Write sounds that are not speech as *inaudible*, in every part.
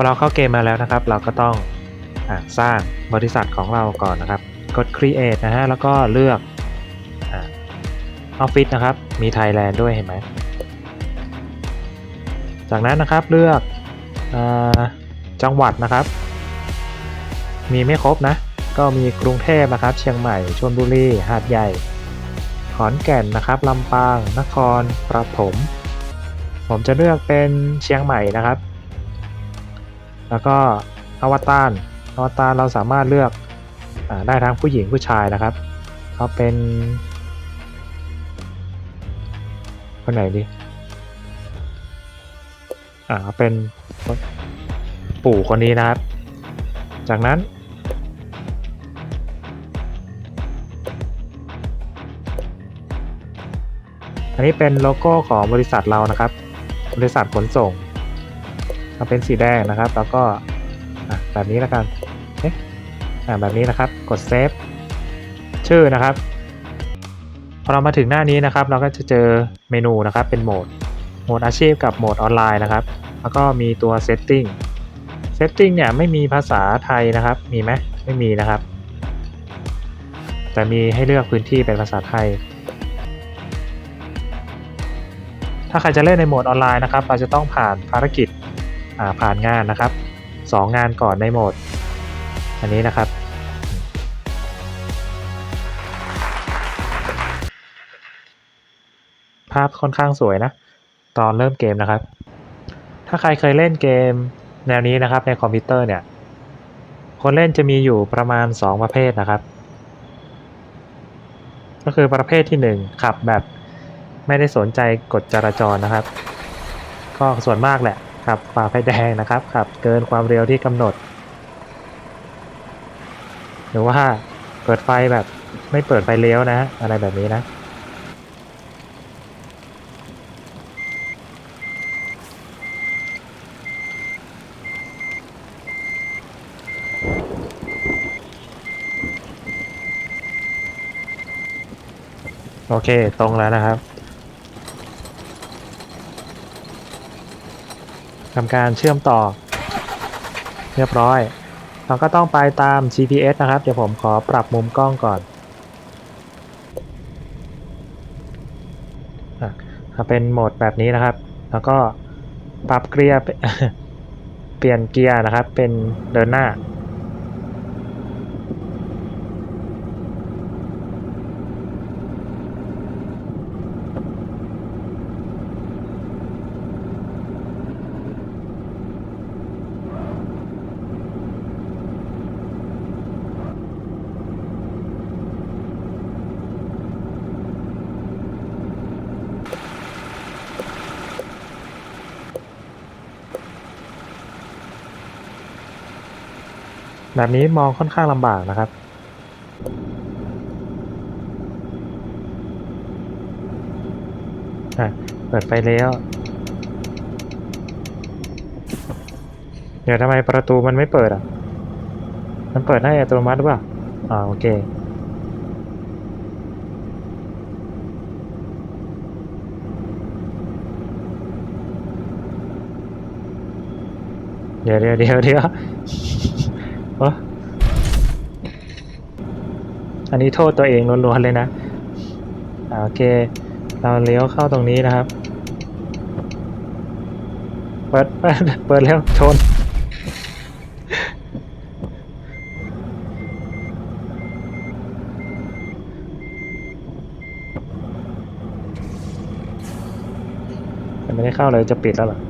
อเราเข้าเกมมาแล้วนะครับ เราก็ต้องอสร้างบริษัทของเราก่อนนะครับ กด create นะฮะ แล้วก็เลือกออฟฟิศนะครับ มี Thailand ด้วยเห็นไหม จากนั้นนะครับเลือกอจังหวัดนะครับ มีไม่ครบนะ ก็มีกรุงเทพนะครับ เชียงใหม่ ชลบุรี หาดใหญ่ ขอนแก่นนะครับ ลำปาง นครปฐม ผมจะเลือกเป็นเชียงใหม่นะครับ แล้วก็อวตารอวตารเราสามารถเลือกอได้ทั้งผู้หญิงผู้ชายนะครับเขาเป็นคนไหนดีอ่าเอาเป็นปู่คนนี้นะครับ จากนั้น อันนี้เป็นโลโก้ของบริษัทเรานะครับ บริษัทขนส่ง เอาเป็นสีแดงนะครับ แล้วก็แบบนี้แล้วกันเอ๊ะแบบนี้นะครับ กดเซฟชื่อนะครับ พอเรามาถึงหน้านี้นะครับ เราก็จะเจอเมนูนะครับ เป็นโหมด โหมดอาชีพกับโหมดออนไลน์นะครับ แล้วก็มีตัว setting setting เนี่ยไม่มีภาษาไทยนะครับ มีไหมไม่มีนะครับ แต่มีให้เลือกพื้นที่เป็นภาษาไทย ถ้าใครจะเล่นในโหมดออนไลน์นะครับ เราจะต้องผ่านภารกิจ ผ่านงานนะครับสองงานก่อนในโหมด อันนี้นะครับ ภาพค่อนข้างสวยนะ ตอนเริ่มเกมนะครับ ถ้าใครเคยเล่นเกมแนวนี้นะครับในคอมพิวเตอร์เนี่ย คนเล่นจะมีอยู่ประมาณ 2 ประเภทนะครับ ก็คือประเภทที่ 1 ขับแบบไม่ได้สนใจกฎจราจรนะครับ ก็ส่วนมากแหละ ขับฝ่าไฟแดงนะครับขับเกินความเร็วที่กำหนด หรือว่าเปิดไฟแบบไม่เปิดไฟเลี้ยวนะ อะไรแบบนี้นะโอเค ตรงแล้วนะครับ ทำการเชื่อมต่อ เรียบร้อย เราก็ต้องไปตาม GPS นะครับ เดี๋ยวผมขอปรับมุมกล้องก่อนอะเอาเป็นโหมดแบบนี้นะครับ แล้วก็ปรับเกียร์เปลี่ยนเกียร์นะครับ เป็นเดินหน้า แบบนี้มองค่อนข้างลำบากนะครับอะเปิดไฟเลี้ยวเดี๋ยวทำไมประตูมันไม่เปิดอะ มันเปิดให้อัตโนมัติหรือเปล่า อ่าโอเคเดี๋ยวเดี๋ยวเดี๋ยวเดี๋ยว โอะอันนี้โทษตัวเองล้วนๆเลยนะโอเค เราเลี้ยวเข้าตรงนี้นะครับ เปิดเปิดเปิดแล้วชนไม่ได้เข้าเลยจะปิดแล้วหรอ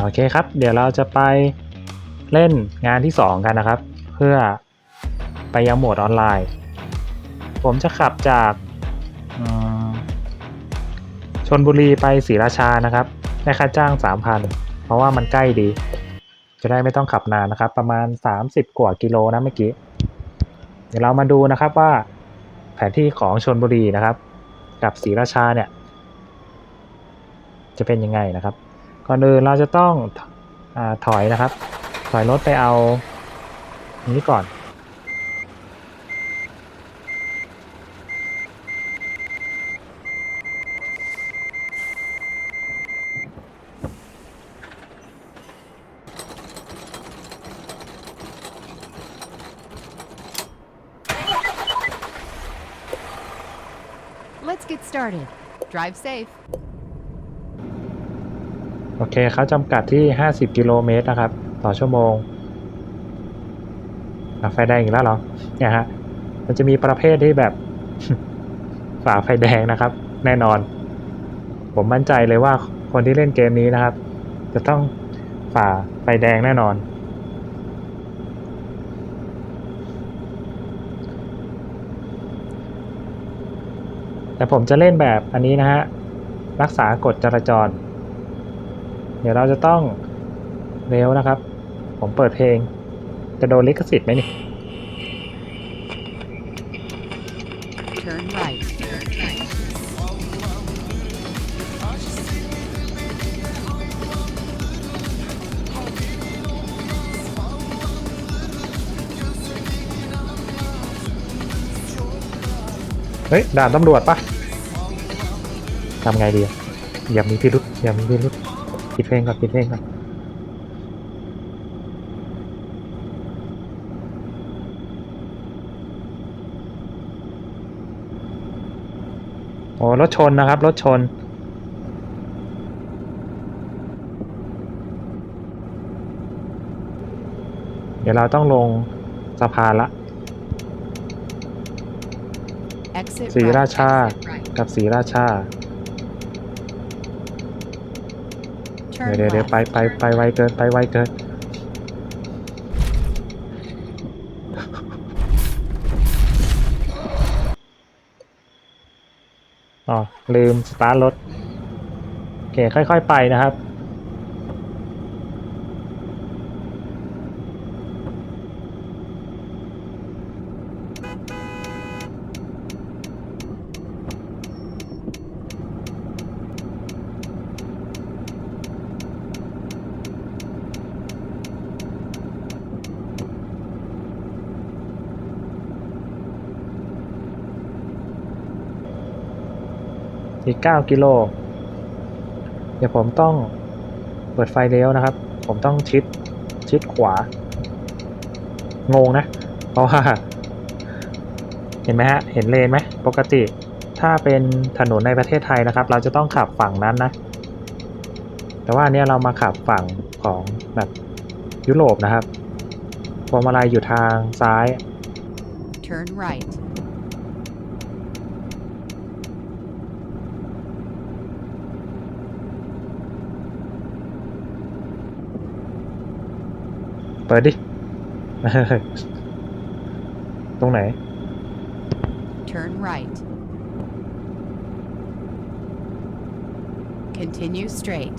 โอเคครับ เดี๋ยวเราจะไปเล่นงานที่ 2 กันนะครับ เพื่อไปยังโหมดออนไลน์ ผมจะขับจากชนบุรีไปศรีราชานะครับได้ค่าจ้าง 3,000 เพราะว่ามันใกล้ดี จะได้ไม่ต้องขับนานนะครับ ประมาณ 30 กว่ากิโลนะเมื่อกี้ เดี๋ยวเรามาดูนะครับว่าแผนที่ของชนบุรีนะครับ กับศรีราชาเนี่ย จะเป็นยังไงนะครับ ก่อนอื่นเราจะต้องอถอยนะครับ ถอยรถไปเอาอันนี้ก่อน Let's get started. Drive safe. โอเคเขาจำกัดที่ 50 กิโลเมตรนะครับ ต่อชั่วโมงไฟแดงอีกแล้วเหรอเนี่ยฮะมันจะมีประเภทที่แบบฝ่าไฟแดงนะครับ แน่นอน ผมมั่นใจเลยว่าคนที่เล่นเกมนี้นะครับ จะต้องฝ่าไฟแดงแน่นอน แต่ผมจะเล่นแบบอันนี้นะฮะรักษากฎจราจร เดี๋ยวเราจะต้องเร็วนะครับ ผมเปิดเพลง จะโดนลิขสิทธิ์ไหมนี่ Turn right. เฮ้ยด่านตำรวจปะทำไงดีอะอย่ามีพิรุษอย่ามีพิรุษ ปิดเพลงก่อนปิดเพลงก่อนโอ้รถชนนะครับ รถชนเดี๋ยวเราต้องลงสะพานละ Exit ศรี right. ราชา Exit right. กับศรีราชา Turn เดี๋ยวเดี๋ยว left. ไปไปไปไวเกินไปไวเกินอ๋อลืมสตาร์ทรถโอเคค่อย ๆ ไปนะครับ อีก 9 กิโล เดี๋ยวผมต้องเปิดไฟเลี้ยวนะครับ ผมต้องชิดชิดขวา งงนะ เพราะว่า เห็นไหมฮะ เห็นเลนไหม ปกติ ถ้าเป็นถนนในประเทศไทยนะครับ เราจะต้องขับฝั่งนั้นนะ แต่ว่าเนี้ยเรามาขับฝั่งของแบบยุโรปนะครับพวงมาลัยอยู่ทางซ้าย Turn right. ปิดดิ *laughs* ตรงไหน Turn right. Continue straight.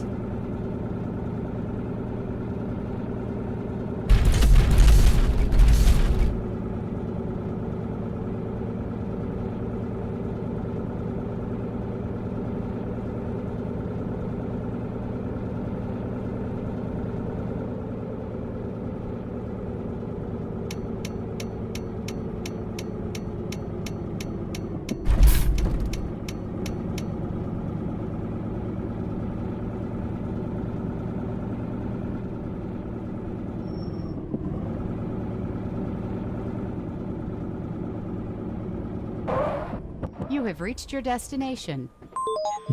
You have reached your destination.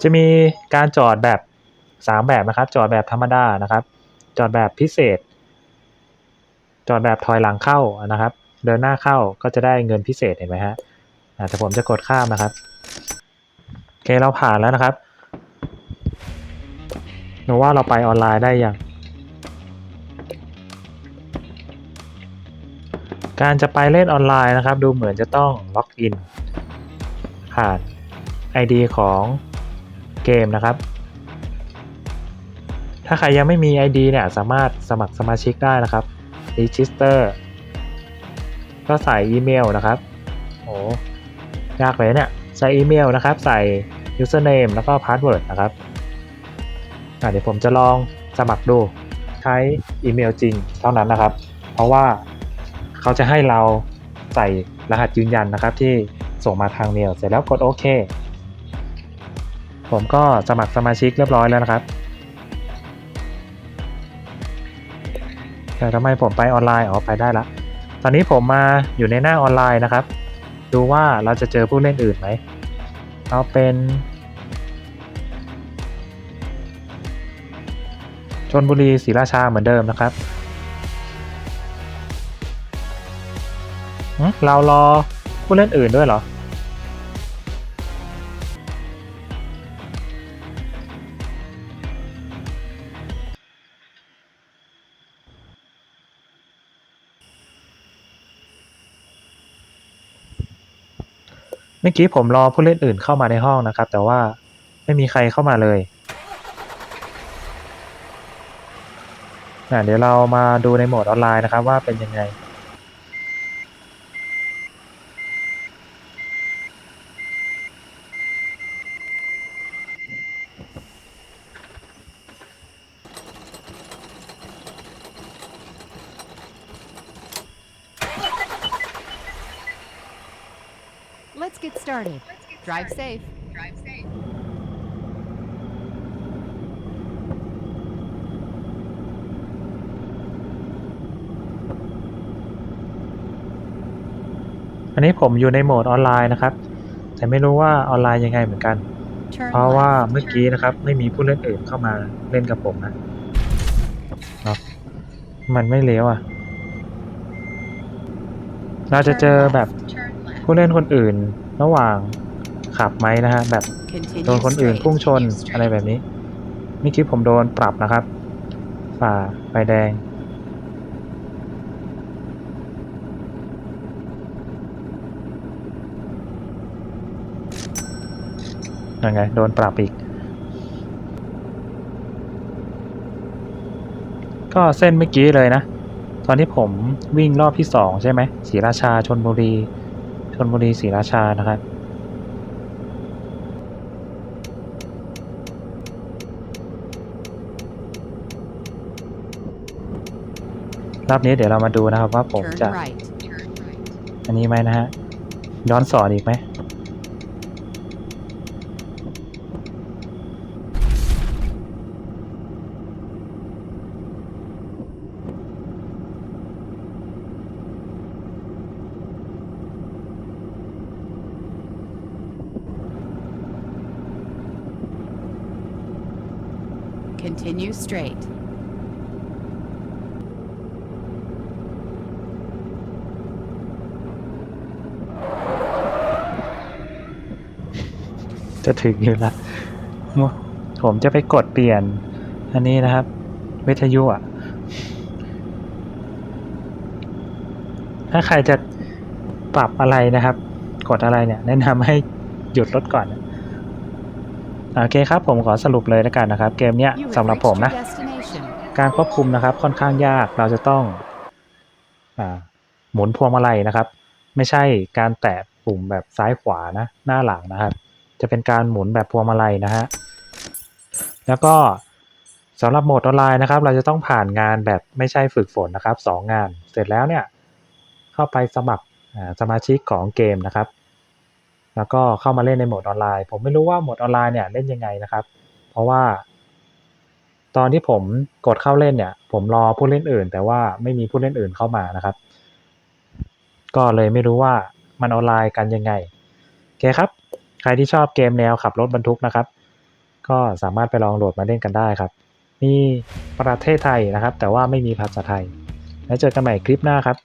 จะมีการจอดแบบสามแบบนะครับ จอดแบบธรรมดานะครับ จอดแบบพิเศษ จอดแบบถอยหลังเข้านะครับ เดินหน้าเข้าก็จะได้เงินพิเศษเห็นไหมฮะแต่ผมจะกดข้ามนะครับโอเคเราผ่านแล้วนะครับหนูว่าเราไปออนไลน์ได้ยัง การจะไปเล่นออนไลน์นะครับ ดูเหมือนจะต้องล็อกอิน ผ่าน ID ของเกมนะครับ ถ้าใครยังไม่มี ID เนี่ยสามารถสมัครสมาชิกได้นะครับ Register ก็ใส่อีเมลนะครับโอ้ยากเลยเนี่ย ใส่อีเมลนะครับ ใส่ username แล้วก็ password นะครับเดี๋ยวผมจะลองสมัครดูใช้อีเมลจริงเท่านั้นนะครับ เพราะว่าเขาจะให้เราใส่รหัสยืนยันนะครับที่ ส่งมาทางเมลเสร็จแล้วกดโอเค ผมก็สมัครสมาชิกเรียบร้อยแล้วนะครับ แต่ทำไมผมไปออนไลน์อ๋อไปได้ละ ตอนนี้ผมมาอยู่ในหน้าออนไลน์นะครับ ดูว่าเราจะเจอผู้เล่นอื่นไหมเอาเป็นชนบุรีศรีราชาเหมือนเดิมนะครับ เรารอ ผู้เล่นอื่นด้วยเหรอ เมื่อกี้ผมรอผู้เล่นอื่นเข้ามาในห้องนะครับ แต่ว่าไม่มีใครเข้ามาเลยอะเดี๋ยวเรามาดูในโหมดออนไลน์นะครับว่าเป็นยังไง Let's get started. Drive safe. อันนี้ผมอยู่ในโหมดออนไลน์นะครับ แต่ไม่รู้ว่าออนไลน์ยังไงเหมือนกัน Turn เพราะว่า left. เมื่อกี้นะครับ ไม่มีผู้เล่นอื่นเข้ามาเล่นกับผมนะเนาะมันไม่เลี้ยวอะ เราจะเจอแบบผู้เล่นคนอื่น ระหว่างขับไหมนะฮะแบบ Continue โดนคนอื่น straight. พุ่งชนอะไรแบบนี้เมื่อกี้ผมโดนปรับนะครับ ฝ่าไฟแดง ยังไง โดนปรับอีก ก็เส้นเมื่อกี้เลยนะ ตอนที่ผมวิ่งรอบที่สองใช่ไหมศรีราชาชนบุรีช นบุรีศรีราชานะครับรอบนี้เดี๋ยวเรามาดูนะครับว่าผม Turn จะ right. อันนี้ไหมนะฮะย้อนสอนอีกไหม Continue straight. จะถึงอยู่ละผมจะไปกดเปลี่ยน อันนี้นะครับ วิทยุอะ ถ้าใครจะปรับอะไรนะครับ กดอะไรเนี่ย แนะนำให้หยุดรถก่อน โอเคครับผมขอสรุปเลยแล้วกันนะครับ เกมเนี้ย You have สำหรับ reached ผม your นะ destination. การควบคุมนะครับค่อนข้างยากเราจะต้องอาหมุนพวงมาลัยนะครับ ไม่ใช่การแตะปุ่มแบบซ้ายขวานะหน้าหลังนะครับ จะเป็นการหมุนแบบพวงมาลัยนะฮะแล้วก็สำหรับโหมดออนไลน์นะครับ เราจะต้องผ่านงานแบบไม่ใช่ฝึกฝนนะครับสองงาน เสร็จแล้วเนี่ยเข้าไปสมัครอ่าสมาชิกของเกมนะครับ แล้วก็เข้ามาเล่นในโหมดออนไลน์ ผมไม่รู้ว่าโหมดออนไลน์เนี่ยเล่นยังไงนะครับ เพราะว่า ตอนที่ผมกดเข้าเล่นเนี่ย ผมรอผู้เล่นอื่น แต่ว่าไม่มีผู้เล่นอื่นเข้ามานะครับ ก็เลยไม่รู้ว่ามันออนไลน์กันยังไงโอเคครับ ใครที่ชอบเกมแนวขับรถบรรทุกนะครับ ก็สามารถไปลองโหลดมาเล่นกันได้ครับมีประเทศไทยนะครับ แต่ว่าไม่มีภาษาไทย แล้วเจอกันใหม่คลิปหน้าครับ